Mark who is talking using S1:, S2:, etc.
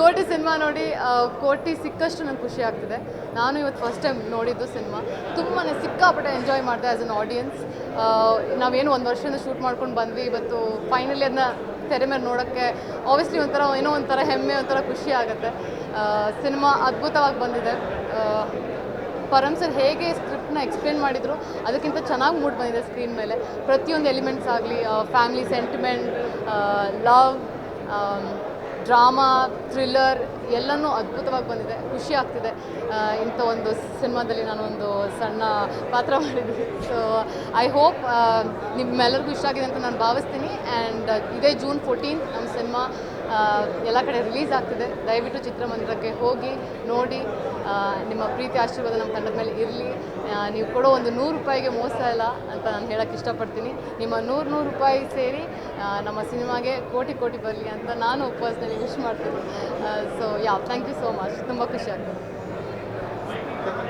S1: ಕೋಟಿ ಸಿನಿಮಾ ನೋಡಿ ಕೋಟಿ ಸಿಕ್ಕಷ್ಟು ನಂಗೆ ಖುಷಿ ಆಗ್ತಿದೆ. ನಾನು ಇವತ್ತು ಫಸ್ಟ್ ಟೈಮ್ ನೋಡಿದ್ದು ಸಿನಿಮಾ. ತುಂಬಾ ಸಿಕ್ಕಾಪಟ್ಟೆ ಎಂಜಾಯ್ ಮಾಡಿದೆ ಆ್ಯಸ್ ಅನ್ ಆಡಿಯನ್ಸ್ ನಾವೇನು ಒಂದು ವರ್ಷದಿಂದ ಶೂಟ್ ಮಾಡ್ಕೊಂಡು ಬಂದ್ವಿ, ಇವತ್ತು ಫೈನಲಿ ಅದನ್ನ ತೆರೆ ಮೇಲೆ ನೋಡೋಕ್ಕೆ ಆಬ್ವಿಯಸ್ಲಿ ಒಂಥರ ಏನೋ ಒಂಥರ ಹೆಮ್ಮೆ, ಒಂಥರ ಖುಷಿ ಆಗುತ್ತೆ. ಸಿನಿಮಾ ಅದ್ಭುತವಾಗಿ ಬಂದಿದೆ. ಪರಮ್ ಸರ್ ಹೇಗೆ ಸ್ಕ್ರಿಪ್ಟ್ನ ಎಕ್ಸ್ಪ್ಲೇನ್ ಮಾಡಿದ್ರು, ಅದಕ್ಕಿಂತ ಚೆನ್ನಾಗಿ ಮೂಡ್ ಬಂದಿದೆ ಸ್ಕ್ರೀನ್ ಮೇಲೆ. ಪ್ರತಿಯೊಂದು ಎಲಿಮೆಂಟ್ಸ್ ಆಗಲಿ family sentiment love drama, thriller ಎಲ್ಲನೂ ಅದ್ಭುತವಾಗಿ ಬಂದಿದೆ. ಖುಷಿ ಆಗ್ತಿದೆ. ಇಂಥ ಒಂದು ಸಿನಿಮಾದಲ್ಲಿ ನಾನು ಒಂದು ಸಣ್ಣ ಪಾತ್ರ ಮಾಡಿದ್ದೀನಿ. ಸೊ ಐ ಹೋಪ್ ನಿಮ್ಮೆಲ್ಲರಿಗೂ ಇಷ್ಟ ಆಗಿದೆ ಅಂತ ನಾನು ಭಾವಿಸ್ತೀನಿ. ಆ್ಯಂಡ್ ಇದೇ ಜೂನ್ ಫೋರ್ಟೀನ್ ನಮ್ಮ ಸಿನಿಮಾ ಎಲ್ಲ ಕಡೆ ರಿಲೀಸ್ ಆಗ್ತಿದೆ. ದಯವಿಟ್ಟು ಚಿತ್ರಮಂದಿರಕ್ಕೆ ಹೋಗಿ ನೋಡಿ. ನಿಮ್ಮ ಪ್ರೀತಿ, ಆಶೀರ್ವಾದ ನಮ್ಮ ತಂಡದ ಮೇಲೆ ಇರಲಿ. ನೀವು ಕೊಡೋ ಒಂದು ನೂರು ರೂಪಾಯಿಗೆ ಮೋಸ ಇಲ್ಲ ಅಂತ ನಾನು ಹೇಳಕ್ಕೆ ಇಷ್ಟಪಡ್ತೀನಿ. ನಿಮ್ಮ ನೂರು ನೂರು ರೂಪಾಯಿ ಸೇರಿ ನಮ್ಮ ಸಿನಿಮಾಗೆ ಕೋಟಿ ಕೋಟಿ ಬರಲಿ ಅಂತ ನಾನು ಪರ್ಸ್ನಲಿ ವಿಶ್ ಮಾಡ್ತೀನಿ. So ya thank you so much ತುಂಬ ಖುಷಿ ಆಗ್ತದೆ.